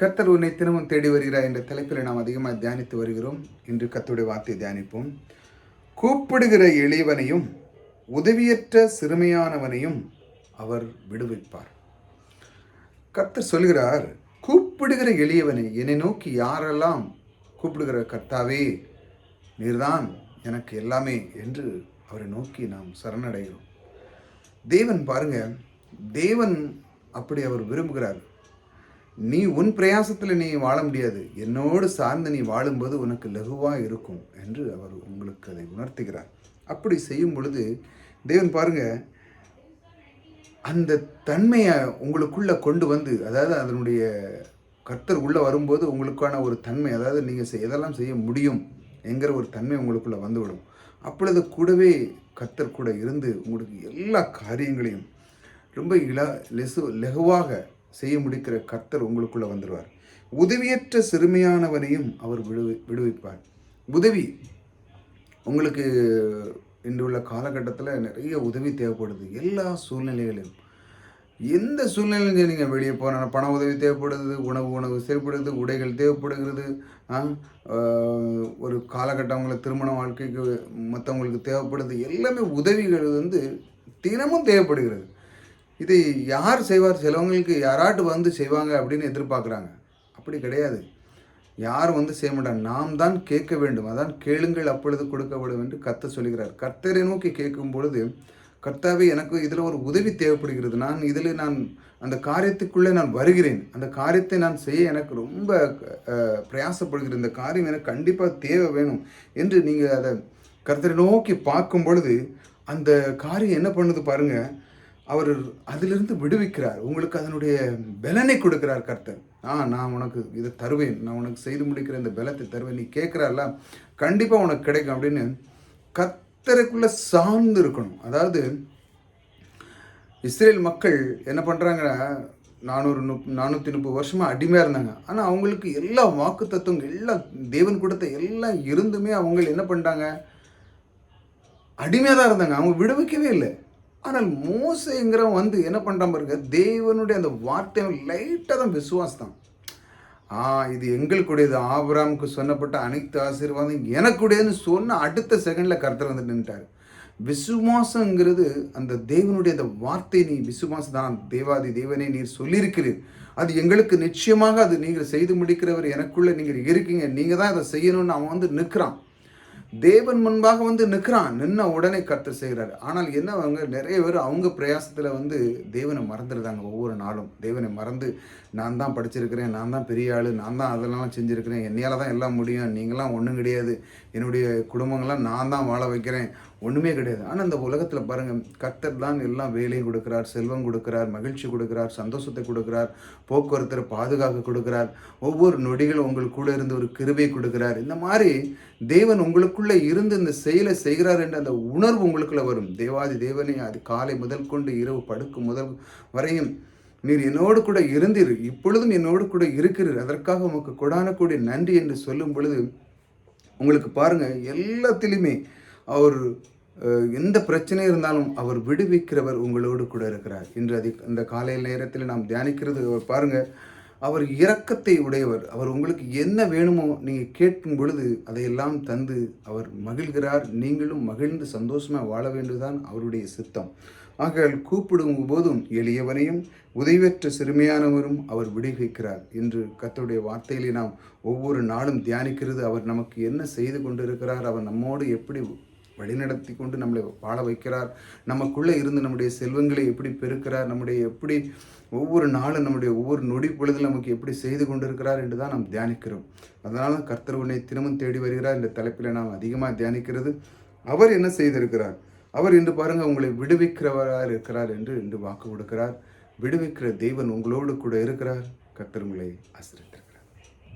கர்த்தர் உன்னை தினமும் தேடி வருகிறார் என்ற தலைப்பில் நாம் அதிகமாக தியானித்து வருகிறோம். இன்று கத்துடைய வார்த்தை தியானிப்போம். கூப்பிடுகிற எளியவனையும் உதவியற்ற சிறுமையானவனையும் அவர் விடுவிப்பார். கர்த்தர் சொல்கிறார் கூப்பிடுகிற எளியவனை என்னை நோக்கி யாரெல்லாம் கூப்பிடுகிற கர்த்தாவே நீர்தான் எனக்கு எல்லாமே என்று அவரை நோக்கி நாம் சரணடைகிறோம். தேவன் பாருங்க தேவன் அப்படி அவர் விரும்புகிறார். நீ உன் பிரயாசத்தில் நீ வாழ முடியாது. என்னோடு சார்ந்து நீ வாழும்போது உனக்கு லகுவாக இருக்கும் என்று அவர் உங்களுக்கு அதை உணர்த்துகிறார். அப்படி செய்யும் பொழுது தேவன் பாருங்க அந்த தன்மையை உங்களுக்குள்ளே கொண்டு வந்து அதாவது அதனுடைய கர்த்தர் உள்ளே வரும்போது உங்களுக்கான ஒரு தன்மை அதாவது நீங்கள் எதெல்லாம் செய்ய முடியும் என்கிற ஒரு தன்மை உங்களுக்குள்ளே வந்துவிடும். அப்பொழுது கூடவே கர்த்தர் கூட இருந்து உங்களுக்கு எல்லா காரியங்களையும் ரொம்ப இல லெசு லெகுவாக செய்ய முடிக்கிற கர்த்தர் உங்களுக்குள்ளே வந்துடுவார் உதவியற்ற சிறுமையானவனையும் அவர் விடுவி விடுவிப்பார். உதவி உங்களுக்கு இன்று உள்ள காலகட்டத்தில் நிறைய உதவி தேவைப்படுது. எல்லா சூழ்நிலைகளிலும். எந்த சூழ்நிலையிலும் நீங்கள் வெளியே போனால் பண உதவி தேவைப்படுது உணவு உணவு தேவைப்படுது உடைகள் தேவைப்படுகிறது ஒரு காலகட்டம் அவங்களுக்கு திருமண வாழ்க்கைக்கு மற்றவங்களுக்கு தேவைப்படுது. எல்லாமே உதவிகள் வந்து தினமும் தேவைப்படுகிறது. இதை யார் செய்வார்? சிலவங்களுக்கு யாராட்டு வந்து செய்வாங்க அப்படின்னு எதிர்பார்க்குறாங்க. அப்படி கிடையாது. யார் வந்து செய்ய மாட்டாங்க நாம் தான் கேட்க வேண்டும். அதான் கேளுங்கள் அப்பொழுது கொடுக்கப்படும் என்று கத்த சொல்கிறார். கர்த்தரை நோக்கி கேட்கும் பொழுது கர்த்தாவே எனக்கு இதில் ஒரு உதவி தேவைப்படுகிறது. நான் இதில் நான் அந்த காரியத்துக்குள்ளே நான் வருகிறேன். அந்த காரியத்தை நான் செய்ய எனக்கு ரொம்ப அஹ், பிரயாசப்படுகிறேன் இந்த காரியம் எனக்கு கண்டிப்பாக தேவை வேணும் என்று நீங்கள் அதை கர்த்தரை நோக்கி பார்க்கும் பொழுது அந்த காரியம் என்ன பண்ணுது பாருங்கள் அவர் அதிலிருந்து விடுவிக்கிறார். உங்களுக்கு அதனுடைய பலனை கொடுக்கிறார் கர்த்தர். ஆ நான் உனக்கு இதை தருவேன். நான் உனக்கு செய்து முடிக்கிற இந்த பலத்தை தருவேன். நீ கேட்குறால கண்டிப்பாக உனக்கு கிடைக்கும். அப்படின்னு கத்தருக்குள்ளே சார்ந்து இருக்கணும். அதாவது இஸ்ரேல் மக்கள் என்ன பண்ணுறாங்கன்னா நானூறு முப் நானூற்றி முப்பது வருஷமாக அடிமையாக இருந்தாங்க. ஆனால் அவங்களுக்கு எல்லா வாக்கு தத்துவம் எல்லா தேவன் கொடுத்த எல்லாம் இருந்துமே அவங்க என்ன பண்ணிட்டாங்க? அடிமையாக தான் இருந்தாங்க. அவங்க விடுவிக்கவே இல்லை. ஆனால் மோசைங்கிறவன் வந்து என்ன பண்ணுறான் பாருங்க தேவனுடைய அந்த வார்த்தை லைட்டாக தான் விசுவாசம் தான் ஆ இது எங்களுக்குடையது. ஆபராமுக்கு சொன்னப்பட்ட அனைத்து ஆசீர்வாதம் எனக்குடையதுன்னு சொன்ன அடுத்த செகண்டில் கர்த்தர் வந்து நின்றுட்டார் விசுவாசங்கிறது அந்த தேவனுடைய அந்த வார்த்தை நீ விசுவாசம் தான் தேவாதி தேவனே நீர் சொல்லியிருக்கிறீர். அது எங்களுக்கு நிச்சயமாக அது நீங்கள் செய்து முடிக்கிறவர் எனக்குள்ளே நீங்கள் இருக்கீங்க. நீங்கள் தான் அதை செய்யணும்னு அவன் வந்து நிற்கிறான். தேவன் முன்பாக வந்து நிற்கிறான். நின்ன உடனே கர்த்தர் செய்கிறார். ஆனால் என்ன அவங்க? நிறைய பேர் அவங்க பிரயாசத்தில் வந்து தேவனை மறந்துடுறாங்க ஒவ்வொரு நாளும். தேவனை மறந்து நான் தான் படிச்சிருக்கிறேன் நான் தான் பெரிய ஆள் நான் தான் அதெல்லாம் செஞ்சுருக்கிறேன். என்னையால் தான் எல்லாம் முடியும். நீங்களாம் ஒன்றும் கிடையாது. என்னுடைய குடும்பங்கள்லாம் நான் தான் வாழ வைக்கிறேன். ஒன்றுமே கிடையாது. ஆனால் இந்த உலகத்தில் பாருங்கள் கத்தர் தான் எல்லாம் வேலையும் கொடுக்குறார் செல்வம் கொடுக்குறார் மகிழ்ச்சி கொடுக்குறார் சந்தோஷத்தை கொடுக்குறார் போக்குவரத்தை பாதுகாக்க கொடுக்குறார். ஒவ்வொரு நொடிகளும் உங்களுக்கு கூட இருந்து ஒரு கிருபை கொடுக்குறார். இந்த மாதிரி தேவன் உங்களுக்கு உங்களுக்குள்ளே இருந்து இந்த செயலை செய்கிறார் என்ற அந்த உணர்வு உங்களுக்குள்ள வரும். தேவாதி தேவனே அது காலை முதல் கொண்டு இரவு படுக்கும் முதல் வரையும் நீர் என்னோடு கூட இருந்தீர். இப்பொழுதும் என்னோடு கூட இருக்கிறீர். அதற்காக உமக்கு கொடான கூடிய நன்றி என்று சொல்லும் பொழுது உங்களுக்கு பாருங்கள் எல்லாத்திலையுமே அவர் எந்த பிரச்சனை இருந்தாலும் அவர் விடுவிக்கிறவர் உங்களோடு கூட இருக்கிறார். இன்று அதி இந்த காலை நேரத்தில் நாம் தியானிக்கிறது பாருங்கள் அவர் இரக்கத்தை உடையவர். அவர் உங்களுக்கு என்ன வேணுமோ நீங்கள் கேட்கும் பொழுது அதையெல்லாம் தந்து அவர் மகிழ்கிறார். நீங்களும் மகிழ்ந்து சந்தோஷமாக வாழ வேண்டுதான் அவருடைய சித்தம். ஆகையால் கூப்பிடும் போதும் எளியவனையும் உதவியற்ற சிறுமையானவரும் அவர் விடுவிக்கிறார் என்று கத்தருடைய வார்த்தையிலே நாம் ஒவ்வொரு நாளும் தியானிக்கிறது. அவர் நமக்கு என்ன செய்து கொண்டிருக்கிறார் அவர் நம்மோடு எப்படி வழிநடத்தி கொண்டு நம்மளை வாழ வைக்கிறார். நமக்குள்ளே இருந்து நம்முடைய செல்வங்களை எப்படி பெருக்கிறார் நம்முடைய எப்படி ஒவ்வொரு நாளும் நம்முடைய ஒவ்வொரு நொடி பொழுதில் நமக்கு எப்படி செய்து கொண்டிருக்கிறார் என்று தான் நாம் தியானிக்கிறோம். அதனால் கர்த்தர் உன்னை தினமும் தேடி வருகிறார். இந்த தலைப்பில் நாம் அதிகமாக தியானிக்கிறது. அவர் என்ன செய்திருக்கிறார்? அவர் இன்று பாருங்கள் உங்களை விடுவிக்கிறவராக இருக்கிறார் என்று இன்று வாக்கு கொடுக்கிறார். விடுவிக்கிற தெய்வன் உங்களோடு கூட இருக்கிறார். கர்த்தர் உங்களை ஆசிரியர்